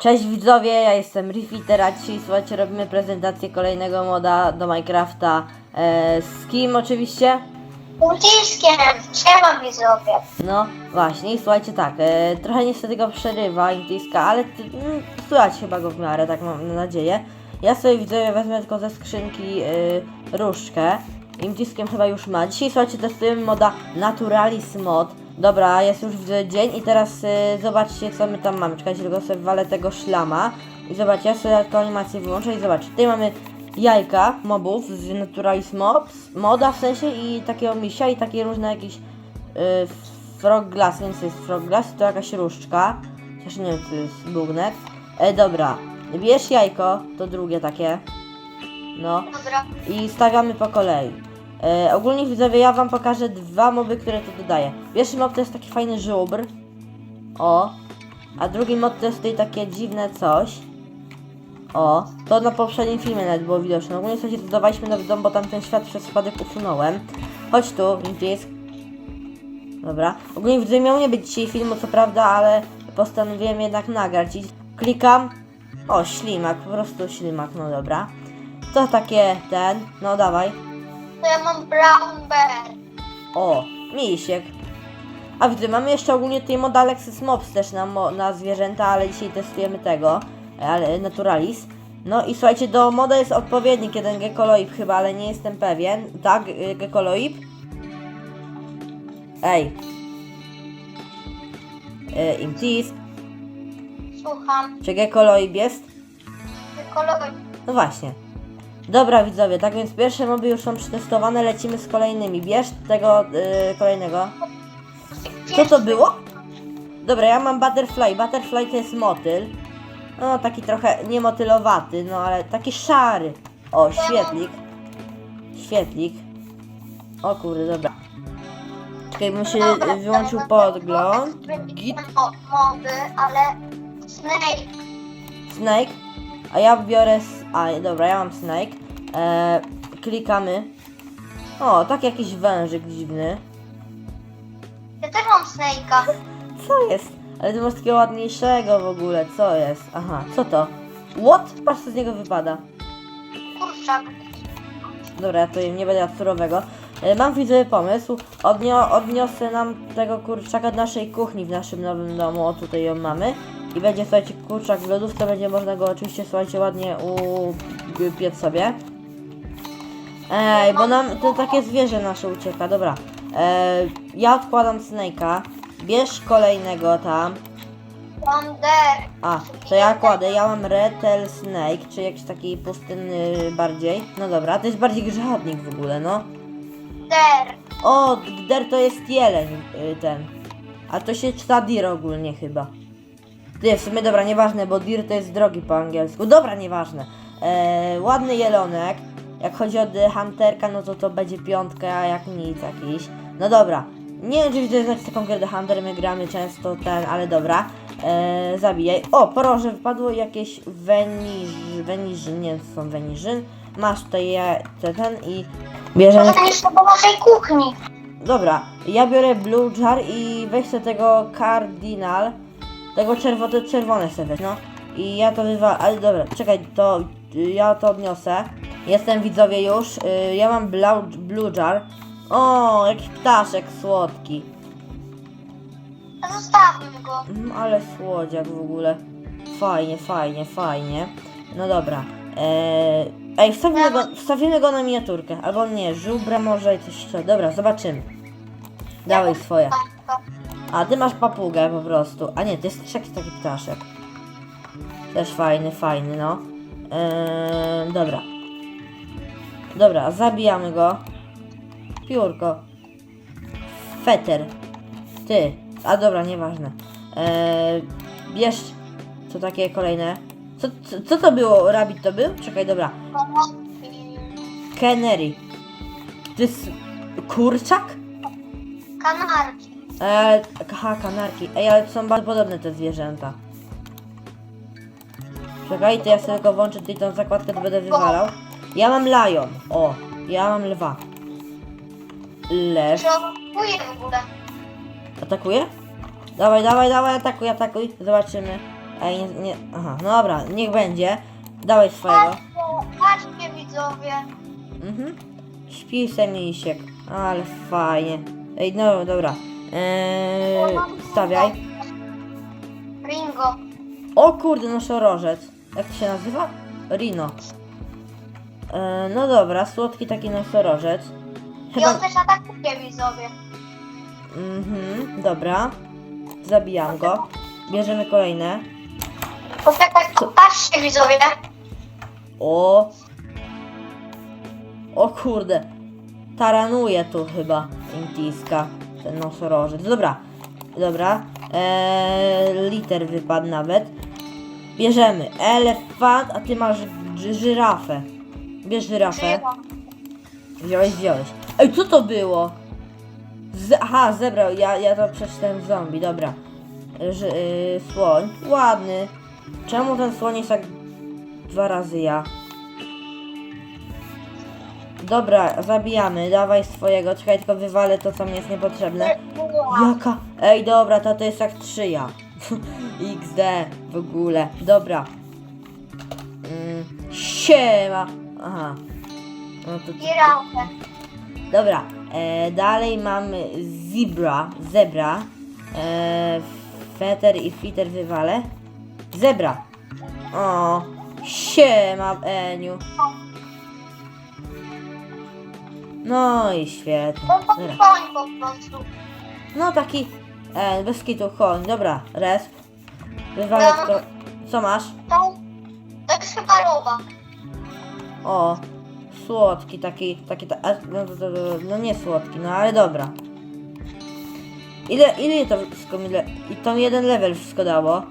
Cześć widzowie, ja jestem Refiter, a dzisiaj słuchajcie, robimy prezentację kolejnego moda do Minecrafta. E, z kim oczywiście? Uciskiem! Siema widzowie! No właśnie, i słuchajcie tak, e, trochę niestety go przerywa Intiska, ale ty, mm, słychać chyba go w miarę, tak mam nadzieję. Ja sobie widzowie wezmę tylko ze skrzynki e, różdżkę. Chyba już ma. Dzisiaj słuchajcie, testujemy moda Naturalis Mod. Dobra, jest już dzień i teraz e, zobaczcie co my tam mamy. Czekajcie, tylko sobie walę tego szlama. I zobaczcie, ja sobie tę animację wyłączę i zobaczcie, tutaj mamy jajka mobów z Naturalis Mobs, moda w sensie i takiego misia i takie różne jakieś y, frog glass, więc jest frog glass, to jakaś różdżka, chociaż nie wiem, czy to jest bugnet. E, dobra, bierz jajko, to drugie takie, no, i stawiamy po kolei. E, ogólnie widzowie, ja wam pokażę dwa moby, które to dodaję. Pierwszy mob to jest taki fajny żubr, o, a drugi mob to jest tutaj takie dziwne coś. O, to na poprzednim filmie nawet było widoczne. Ogólnie sobie dodawaliśmy nowy dom, bo tamten świat przez spadek usunąłem. Chodź tu, Intis. Dobra. Ogólnie widzę, miał nie być dzisiaj filmu, co prawda, ale postanowiłem jednak nagrać. Klikam. O, ślimak, po prostu ślimak, no dobra. To takie ten, no dawaj. To ja mam brown bear. O, misiek. A widzę, mamy jeszcze ogólnie tutaj moda Alexis Mobs też na, mo- na zwierzęta, ale dzisiaj testujemy tego, ale Naturalis. No i słuchajcie, do moda jest odpowiednik jeden Gekoloib chyba, ale nie jestem pewien. Tak, y, Gekoloib? Ej. E, Imtis, Słucham. czy Gekoloib jest? Kolor. No właśnie. Dobra widzowie, tak więc pierwsze moby już są przetestowane, lecimy z kolejnymi. Bierz tego y, kolejnego. Co to było? Dobra, ja mam butterfly. Butterfly to jest motyl. No, taki trochę nie motylowaty, no ale taki szary. O, świetlik. Świetlik. O kurde, dobra. Czekaj, bym się y, wyłączył podgląd. Git, Mo- Mody, ale Snake. snake. A ja biorę... A, dobra, ja mam snake. E, klikamy. O, tak jakiś wężyk dziwny. Ja też mam Snake'a. Co jest? Ale ty masz takiego ładniejszego w ogóle, co jest? Aha, co to? What? Patrz co z niego wypada. Kurczak. Dobra, ja to nie będę jadł surowego. E, Mam widzowy pomysł. Odnio odniosę nam tego kurczaka do naszej kuchni w naszym nowym domu. O, tutaj ją mamy. I będzie, słuchajcie, kurczak w lodówce. Będzie można go oczywiście, słuchajcie, ładnie upiec sobie. Ej, bo nam to takie zwierzę nasze ucieka. Dobra. E, ja odkładam Snake'a. Bierz kolejnego tam. Wonder. A, to ja kładę, ja mam Retel Snake, czy jakiś taki pustynny bardziej. No dobra, to jest bardziej grzechotnik w ogóle, no. Der. O, Der to jest jeleń y, ten. A to się czyta Dir ogólnie chyba. Ty, w sumie dobra, nieważne, bo Dir to jest drogi po angielsku. Dobra, nieważne. E, ładny jelonek. Jak chodzi o The Hunterka, no to to będzie piątka, a jak nic jakiś. No dobra. Nie wiem, czy widzę znać taką grę The Hunter, my gramy często ten, ale dobra. E, zabijaj. O, poroże wypadło jakieś weniż, weniżyn, nie wiem co są weniżyn. Masz tutaj je, te, ten i bierzemy... To jest do naszej kuchni. Dobra, ja biorę Blue Jar i weź sobie tego Cardinal. Tego czerwone, czerwone sobie weź, no. I ja to wywa... Ale dobra, czekaj, to ja to odniosę. Jestem widzowie już. Y, ja mam Blue, blue Jar. O, jakiś ptaszek słodki. Zostawmy go. Mm, ale słodziak w ogóle. Fajnie, fajnie, fajnie. No dobra. Eee, ej, wstawimy go, wstawimy go na miniaturkę. Albo nie, żubra może i coś jeszcze. Dobra, zobaczymy. Dawaj swoje. A ty masz papugę po prostu. A nie, to jest jakiś taki ptaszek. Też fajny, fajny, no. Eee, dobra. Dobra, zabijamy go. Piórko. Feter. Ty. A dobra, nieważne. Eee, bierz. Co takie kolejne? Co, co, co to było? Rabbit to był? Czekaj, dobra. Canary. To jest kurczak? Kanarki. Eee, aha, kanarki. Ej, ale są bardzo podobne te zwierzęta. Czekaj, to ja sobie tylko włączę tutaj tą zakładkę, to będę wywalał. Ja mam lion. O, ja mam lwa. Lew. Kupuje w ogóle? Atakuje? Dawaj, dawaj, dawaj, atakuj, atakuj. Zobaczymy. Ej, nie, nie, aha, no dobra, niech będzie. Dawaj swojego. Patrzcie, widzowie. Mhm. Śpi se misiek. Ale fajnie. Ej, no dobra. Eee, stawiaj. Ringo. O kurde, nosorożec. Jak to się nazywa? Rino. Eee, no dobra, słodki taki nosorożec. I Chyba... on też atakuje widzowie. Mhm, dobra. Zabijam go. Bierzemy kolejne. Poczekaj, patrzcie widzowie. O! O kurde. Taranuje tu chyba Intiska. Ten nosorożec. Dobra. Dobra. Eee, liter wypadł nawet. Bierzemy elefant, a ty masz ży- żyrafę. Bierz żyrafę. Wziąłeś, wziąłeś. Ej, co to było? Z Aha, zebrał. Ja, ja to przeczytałem zombie, dobra. Ż yy, słoń. Ładny. Czemu ten słoń jest tak dwa razy ja? Dobra, zabijamy. Dawaj swojego. Czekaj, tylko wywalę to, co mi jest niepotrzebne. Jaka? Ej, dobra, to to jest jak trzy ja. XD w ogóle. Dobra. Mm, siema. Aha. No to, Girafę. Dobra, e, dalej mamy zebra, zebra, e, feter i fiter wywale. Zebra. O, siema Eniu. No i świetnie. Dobra. prostu. No taki, e, bez kitu, koń. Dobra, resp. Ja- tylko, co masz? To, to jest chyba robak. O, słodki taki, taki, ta, a, no, to- to- to- no nie słodki, no ale dobra. Ile, ile to wszystko mi, le, i to mi jeden level wszystko dało?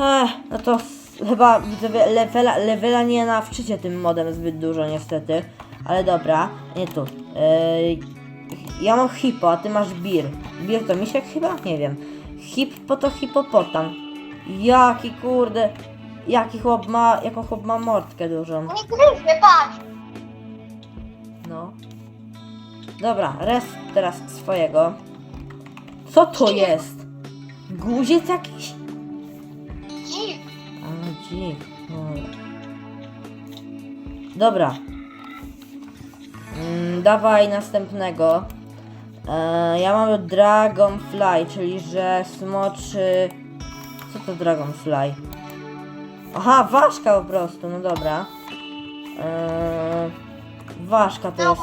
Ech, no to s- chyba widzowie levela, levela nie nawczycie tym modem zbyt dużo niestety, ale dobra, nie tu. Ej, ja mam hipo, a ty masz bir. Bir to misiek chyba? Nie wiem. Hippo to hipopotam. Jaki kurde, jaki chłop ma, jaką chłop ma mordkę dużą. Nie gryzie, patrz. No. Dobra, res teraz swojego. Co to jest? Guziec jakiś? Dzik. A, dzik. No. Dobra. Mm, dawaj następnego. E, ja mam Dragonfly, czyli że smoczy... Co to Dragonfly? Aha, ważka po prostu, no dobra. E, ważka to jest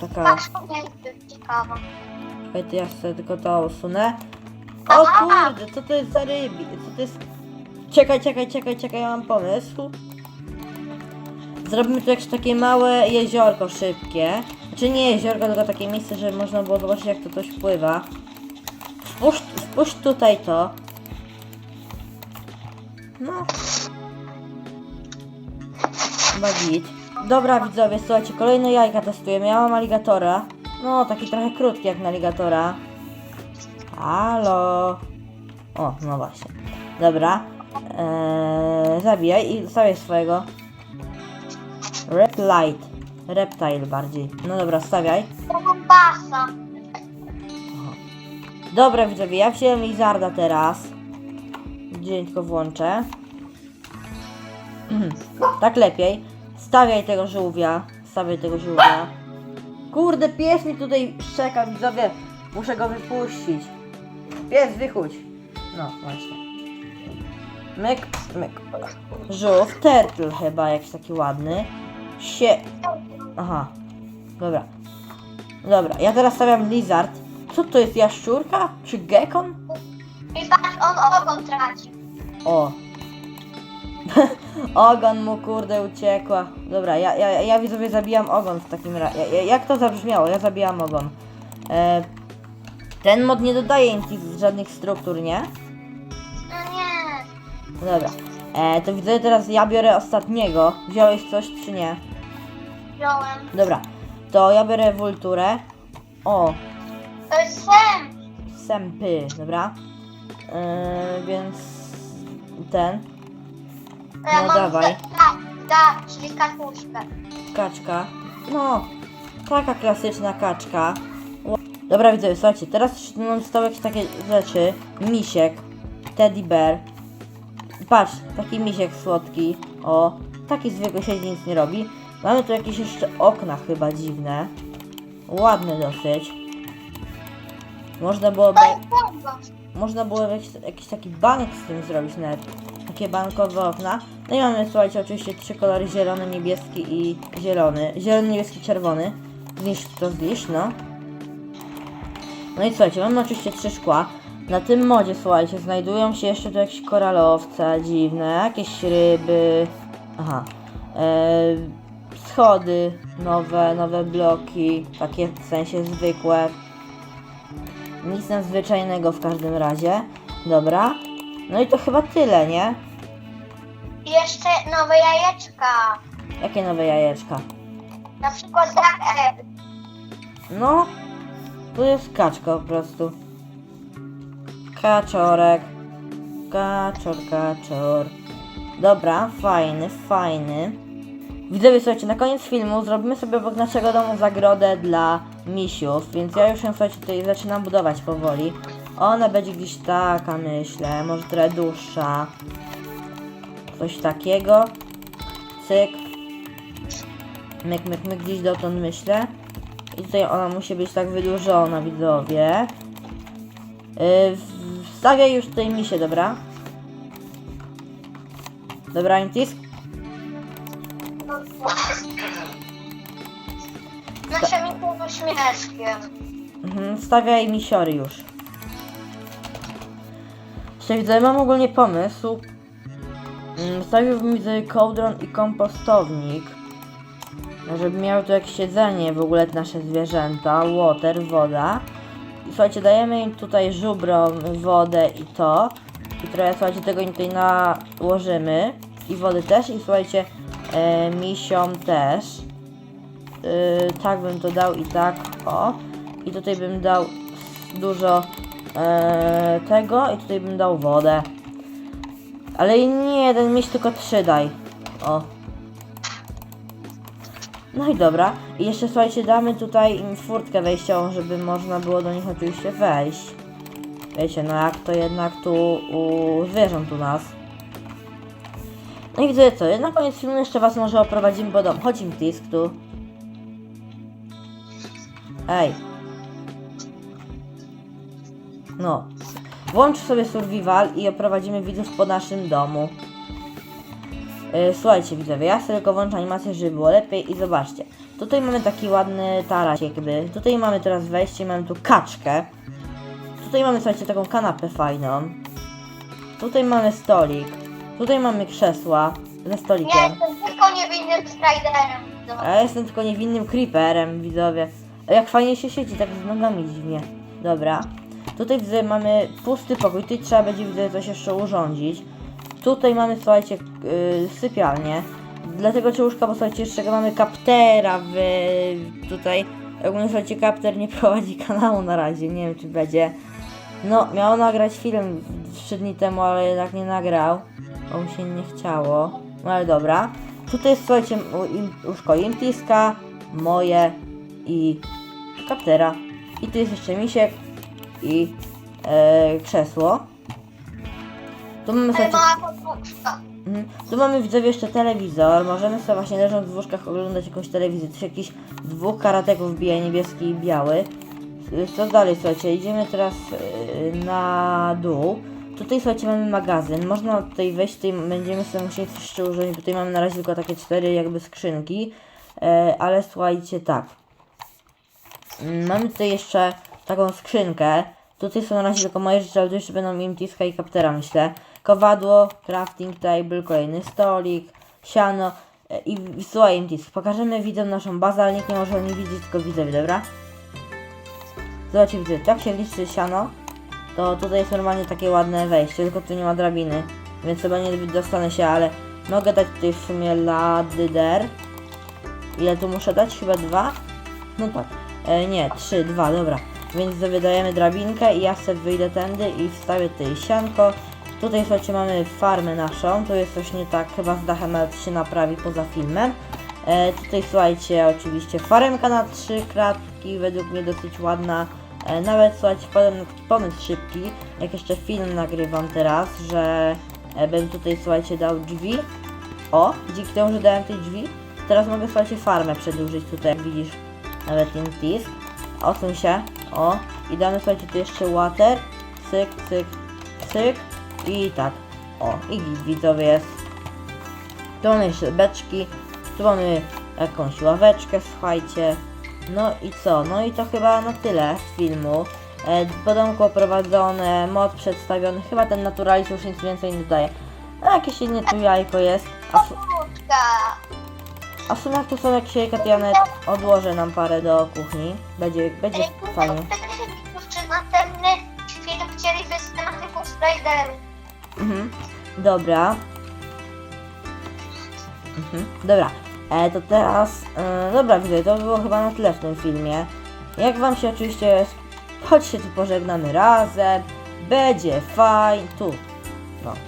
taka... Patrz, to nie jest ciekawa. Czekaj, to ja sobie tylko to usunę. O kurde, co to jest za rybi? Co to jest... Czekaj, czekaj, czekaj, czekaj, ja mam pomysł. Zrobimy tu jakieś takie małe jeziorko szybkie. Znaczy nie jeziorko, tylko takie miejsce, żeby można było zobaczyć jak to coś pływa. Wpuść, wpuść tutaj to. No. Chyba git. Dobra widzowie, słuchajcie, kolejne jajka testujemy. Ja mam aligatora. No, taki trochę krótki jak na aligatora. Halo. O, no właśnie. Dobra. Eee, zabijaj i stawiaj swojego. Reptile. Reptile bardziej. No dobra, stawiaj. To mam basa. Dobra widzowie, ja wziąłem Lizarda teraz. Gdzie tylko włączę. tak lepiej. Stawiaj tego żółwia. Stawiaj tego żółwia. Kurde, pies mi tutaj szczeka, widzowie. Muszę go wypuścić. Pies, wychódź. No, właśnie. Myk, myk. Żółw, turtle chyba, jakiś taki ładny. Sie... Aha. Dobra. Dobra, ja teraz stawiam lizard. Co to jest, jaszczurka? Czy gekon? I patrz, on ogon traci. O. ogon mu kurde uciekła. Dobra, ja, ja, ja widzowie zabijam ogon w takim razie. Ja, ja, jak to zabrzmiało? Ja zabijam ogon. E, ten mod nie dodaje inti żadnych struktur, nie? No nie. Dobra. E, to widzę teraz ja biorę ostatniego. Wziąłeś coś czy nie? Wziąłem. Dobra. To ja biorę wulturę. O, To jest sen. sępy, dobra. E, więc ten. Ja No mam dawaj. Da, da, czyli katuszkę. Kaczka. No, taka klasyczna kaczka. Ło- Dobra, widzowie, słuchajcie, teraz mam zostały jakieś takie rzeczy. Misiek, teddy bear. Patrz, taki misiek słodki. O, taki zwykły siedzi, nic nie robi. Mamy tu jakieś jeszcze okna chyba dziwne. Ładne dosyć. Można było... To jest bomba. Można było jakiś, jakiś taki bank z tym zrobić nawet. Takie bankowe okna. No i mamy, słuchajcie, oczywiście trzy kolory zielony, niebieski i zielony. Zielony, niebieski, czerwony. Zniszcz to zniszcz, no. No i słuchajcie, mamy oczywiście trzy szkła. Na tym modzie, słuchajcie, znajdują się jeszcze tu jakieś koralowce dziwne, jakieś ryby. Aha. Eee, schody nowe, nowe bloki, takie w sensie zwykłe. Nic nadzwyczajnego w każdym razie. Dobra. No i to chyba tyle, nie? Jeszcze nowe jajeczka. Jakie nowe jajeczka? Na przykład Dark Egg. No, tu jest kaczka po prostu. Kaczorek. Kaczor, kaczor. Dobra, fajny, fajny. Widzowie, słuchajcie, na koniec filmu zrobimy sobie obok naszego domu zagrodę dla misiów, więc ja już ją, słuchajcie, tutaj zaczynam budować powoli. Ona będzie gdzieś taka, myślę, może trochę dłuższa. Coś takiego. Cyk. Myk, myk, myk, gdzieś dotąd myślę. I tutaj ona musi być tak wydłużona, widzowie. Yy, wstawiaj już tutaj misie, dobra? Dobra, Intisk? Nasze mi śmieszkiem. Mhm, stawiaj misiory już. Jeszcze widzę, mam ogólnie pomysł. Mm, Stawiłbym widzę kołdron i kompostownik. Żeby miały tu jakieś jedzenie, w ogóle te nasze zwierzęta, water, woda. Słuchajcie, dajemy im tutaj żubrom wodę i to. I trochę, słuchajcie, tego im tutaj nałożymy. I wody też. I słuchajcie, e, misiom też. Yy, tak bym to dał i tak, o. I tutaj bym dał dużo e, tego i tutaj bym dał wodę. Ale nie jeden miś, tylko trzy daj. O. No i dobra. I jeszcze słuchajcie, damy tutaj furtkę wejściową, żeby można było do nich oczywiście wejść. Wiecie, no jak to jednak tu u zwierząt u nas. No i widzę co, na koniec filmu jeszcze was może oprowadzimy po dom. Chodź im tisk tu. Ej. No. Włącz sobie survival i oprowadzimy widzów po naszym domu. Yy, słuchajcie widzowie, ja sobie tylko włączę animację, żeby było lepiej i zobaczcie. Tutaj mamy taki ładny taras jakby. Tutaj mamy teraz wejście, mamy tu kaczkę. Tutaj mamy, słuchajcie, taką kanapę fajną. Tutaj mamy stolik. Tutaj mamy krzesła ze stolikiem. jestem tylko niewinnym Striderem. A ja jestem tylko niewinnym creeperem, widzowie. Jak fajnie się siedzi, tak z nogami dziwnie. Dobra. Tutaj widzę, mamy pusty pokój. Tutaj trzeba będzie widzę coś jeszcze urządzić. Tutaj mamy, słuchajcie, yy, sypialnię. Dlatego łóżka, bo słuchajcie, jeszcze mamy kaptera w tutaj. Ogólnie słuchajcie, kapter nie prowadzi kanału na razie. Nie wiem czy będzie. No, miał nagrać film 3 dni temu, ale jednak nie nagrał. Bo mu się nie chciało. No ale dobra. Tutaj jest, słuchajcie, łóżko Imtiska, moje i kaptera. I tu jest jeszcze misiek i e, krzesło. Tu mamy, mała podwózka. Mhm. Tu mamy widzowie jeszcze telewizor. Możemy sobie właśnie leżąc w łóżkach oglądać jakąś telewizję. Tu się jakiś dwóch karateków bije, niebieski i biały. Y, Co dalej, słuchajcie? Idziemy teraz y, na dół. Tutaj, słuchajcie, mamy magazyn. Można tutaj wejść, tutaj będziemy sobie musieli coś jeszcze użyć. Tutaj mamy na razie tylko takie cztery jakby skrzynki. E, ale słuchajcie, tak. Mm, Mamy tutaj jeszcze taką skrzynkę. Tutaj są na razie tylko moje rzeczy, ale tu jeszcze będą imtiska i kaptera, myślę. Kowadło, crafting table, kolejny stolik, siano e, i słuchaj imtisk. Pokażemy widzom naszą bazę, ale nikt nie może nie widzieć, tylko widzowie, dobra? Zobaczcie, widzę, jak się liczy siano, to tutaj jest normalnie takie ładne wejście, tylko tu nie ma drabiny, więc chyba nie dostanę się, ale mogę dać tutaj w sumie ladyder. Ile tu muszę dać? Chyba dwa? No tak. E, nie, trzy, dwa, dobra. Więc sobie dajemy drabinkę i ja sobie wyjdę tędy i wstawię tutaj sianko. Tutaj słuchajcie mamy farmę naszą, tu jest coś nie tak chyba z dachem, ale to się naprawi poza filmem. E, tutaj słuchajcie oczywiście faremka na trzy kratki, według mnie dosyć ładna. E, nawet słuchajcie wpadłem na taki pomysł szybki, jak jeszcze film nagrywam teraz, że e, bym tutaj, słuchajcie, dał drzwi. O, dzięki temu, że dałem te drzwi, teraz mogę, słuchajcie, farmę przedłużyć tutaj, jak widzisz, nawet ten disk. Odsuń się, o, i damy, słuchajcie, tu jeszcze water, cyk, cyk, cyk i tak, o, i widzowie jest. Tu mamy jeszcze beczki, tu mamy jakąś ławeczkę, słuchajcie. No i co? No i to chyba na tyle z filmu. E, Podomko prowadzone, mod przedstawiony, chyba ten naturalizm już nic więcej nie daje. A jakieś inne tu jajko jest. A, w- a w sumie tu są jakieś jajka, to ja nawet odłożę nam parę do kuchni. Będzie, będzie fajnie. czy następny film z tematyką. Mhm. Dobra. Mhm. Dobra. E, to teraz. E, dobra, widzę, to było chyba na tyle w tym filmie. Jak wam się oczywiście. Chodź się tu pożegnamy razem. Będzie fajnie. Tu. No.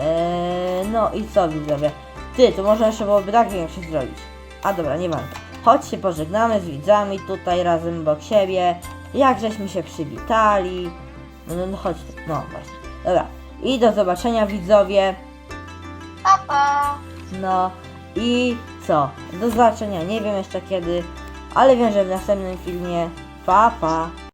E, no i co widzowie? Ty, to może jeszcze byłoby tak większe zrobić. A dobra, nie ważne. Chodź się pożegnamy z widzami tutaj razem obok siebie. Jak żeśmy się przywitali. No, no, no chodź. No właśnie. Dobra. I do zobaczenia widzowie. Pa, pa. No i co? Do zobaczenia. Nie wiem jeszcze kiedy, ale wiem, że w następnym filmie. Pa, pa.